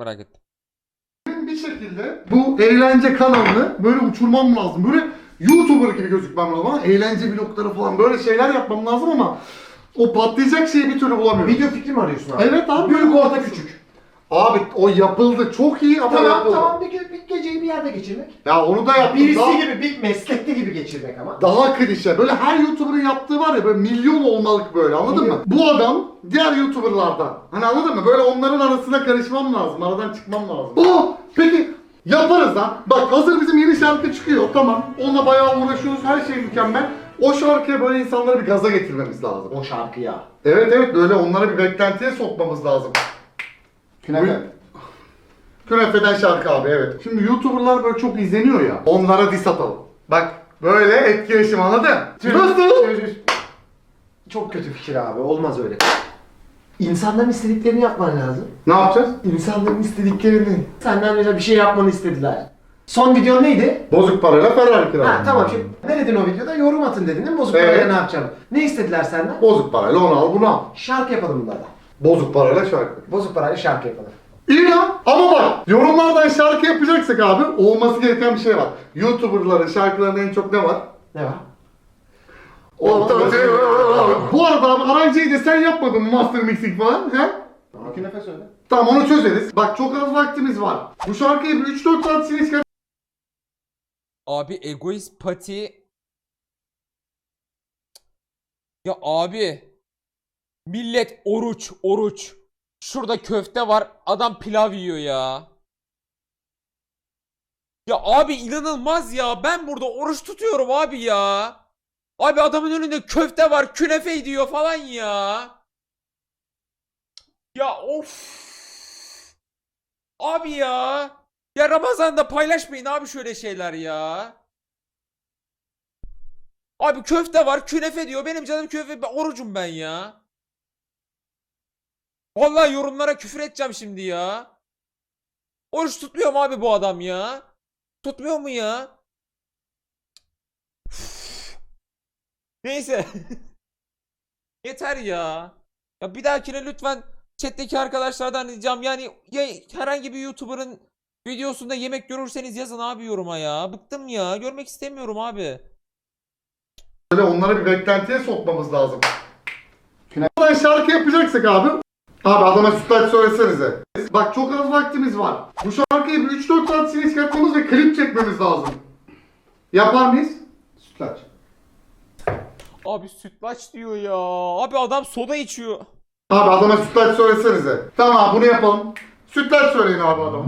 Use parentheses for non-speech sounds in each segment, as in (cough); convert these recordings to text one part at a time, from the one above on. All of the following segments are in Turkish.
merak ettim. bir şekilde bu eğlence kanalını böyle uçurmam lazım. Böyle YouTuber gibi gözükmem lazım ama eğlence vlogları falan böyle şeyler yapmam lazım ama o patlayacak şeyi bir türlü bulamıyorum. Video fikri mi arıyorsun abi? Evet abi. Büyük orta küçük. Abi o yapıldı çok iyi ama Tamam yapıldı. tamam bir, ge- bir geceyi bir yerde geçirmek. Ya onu da yaptım. Birisi daha, gibi bir meslekte gibi geçirmek ama. daha klişe. Böyle her YouTuber'ın yaptığı var ya böyle milyon olmalık böyle anladın mı? Bu adam diğer YouTuber'lardan. Hani anladın mı? Böyle onların arasına karışmam lazım. Aradan çıkmam lazım. Oh! Peki yaparız lan. Bak hazır bizim yeni şarkı çıkıyor. Tamam. Onunla bayağı uğraşıyoruz. Her şey mükemmel. O şarkıya böyle insanları bir gaza getirmemiz lazım. O şarkıya. Evet evet böyle onları bir beklentiye sokmamız lazım. Künefe. Künefeden şarkı abi evet. Şimdi YouTuber'lar böyle çok izleniyor ya. Onlara diss atalım. Bak böyle etkileşim anladın? Nasıl? Çok kötü fikir abi. Olmaz öyle. İnsanların istediklerini yapman lazım. Ne yapacağız? İnsanların istediklerini. Senden mesela bir şey yapmanı istediler. Son video neydi? Bozuk parayla Ferrari kiralı. Ha tamam şimdi ne dedin o videoda? Yorum atın dedin değil mi? Bozuk Evet. parayla ne yapacağım? Ne istediler senden? Bozuk parayla onu al bunu al. Şarkı yapalım bunlarla. Bozuk parayla şarkı. Bozuk parayla şarkı yapalım. İyi ya ama bak yorumlardan şarkı yapacaksak abi olması gereken bir şey var. YouTuber'ların şarkılarında en çok ne var? Ne var? Bu arada abi aranjeyi de sen yapmadın mı master mixing falan he? İki nefes öyle. Tamam onu çözeriz. Bak çok az vaktimiz var. Bu şarkıyı bir 3-4 saat içinde çıkar. Abi egoist pati. Ya abi. Millet oruç oruç. Şurada köfte var. Adam pilav yiyor ya. Ya abi inanılmaz ya. Ben burada oruç tutuyorum abi ya. Abi adamın önünde köfte var. Künefe diyor falan ya. Ya of. Abi ya. Ya Ramazan'da paylaşmayın abi şöyle şeyler ya. Abi köfte var, künefe diyor. Benim canım köfte, orucum ben ya. Vallahi yorumlara küfür edeceğim şimdi ya. Oruç tutmuyor mu abi bu adam ya? Tutmuyor mu ya? Neyse. (laughs) Yeter ya. Ya bir dahakine lütfen chat'teki arkadaşlardan ricam yani ya herhangi bir YouTuber'ın videosunda yemek görürseniz yazın abi yoruma ya. Bıktım ya. Görmek istemiyorum abi. Böyle onları bir beklentiye sokmamız lazım. Buradan şarkı yapacaksak abi. Abi adama sütlaç söylesenize. Bak çok az vaktimiz var. Bu şarkıyı bir 3-4 saat içinde çıkartmamız ve klip çekmemiz lazım. Yapar mıyız? Sütlaç. Abi sütlaç diyor ya. Abi adam soda içiyor. Abi adama sütlaç söylesenize. Tamam abi bunu yapalım. Sütlaç söyleyin abi adama.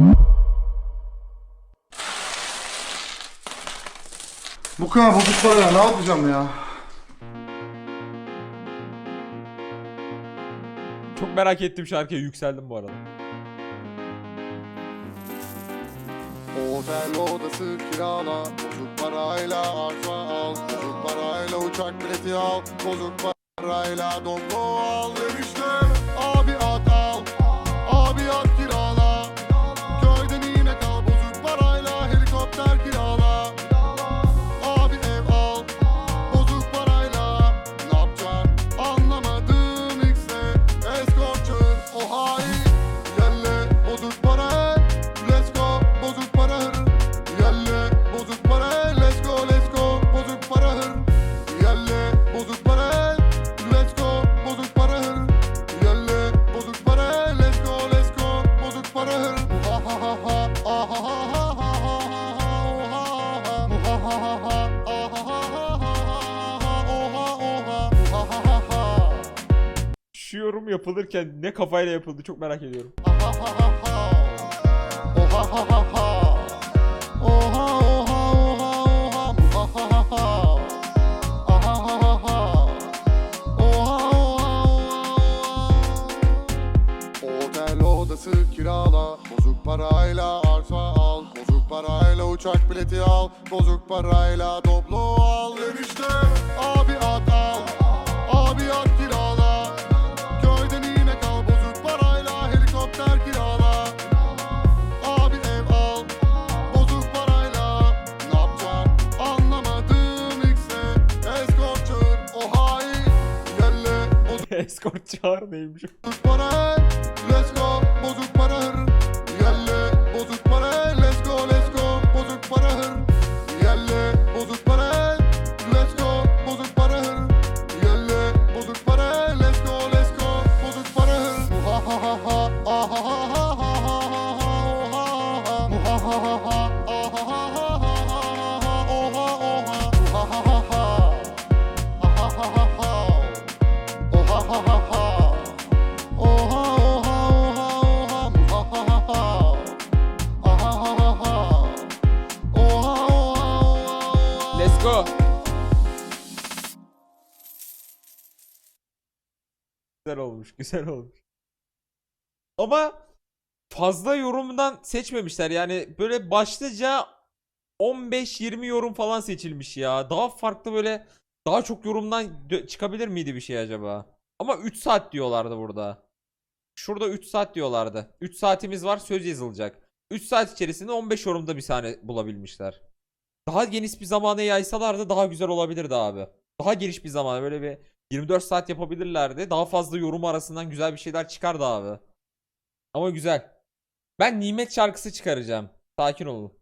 Bu kadar bozuk para ya ne yapacağım ya? Çok merak ettim şarkıya yükseldim bu arada. Otel odası kirala Bozuk parayla arsa al Bozuk parayla uçak bileti al Bozuk parayla dongo al Dönüşte yorum yapılırken ne kafayla yapıldı çok merak ediyorum. Parayla arsa al Bozuk parayla uçak bileti al Bozuk parayla doblo al Dönüşte abi at al Abi at (laughs) Escort çağır neymiş? Olmuş. Güzel olmuş. Ama fazla yorumdan seçmemişler. Yani böyle başlıca 15-20 yorum falan seçilmiş ya. Daha farklı böyle daha çok yorumdan çıkabilir miydi bir şey acaba? Ama 3 saat diyorlardı burada. Şurada 3 saat diyorlardı. 3 saatimiz var söz yazılacak. 3 saat içerisinde 15 yorumda bir sahne bulabilmişler. Daha geniş bir zamana yaysalardı daha güzel olabilirdi abi. Daha geniş bir zamana böyle bir 24 saat yapabilirlerdi. Daha fazla yorum arasından güzel bir şeyler çıkardı abi. Ama güzel. Ben Nimet şarkısı çıkaracağım. Sakin olun.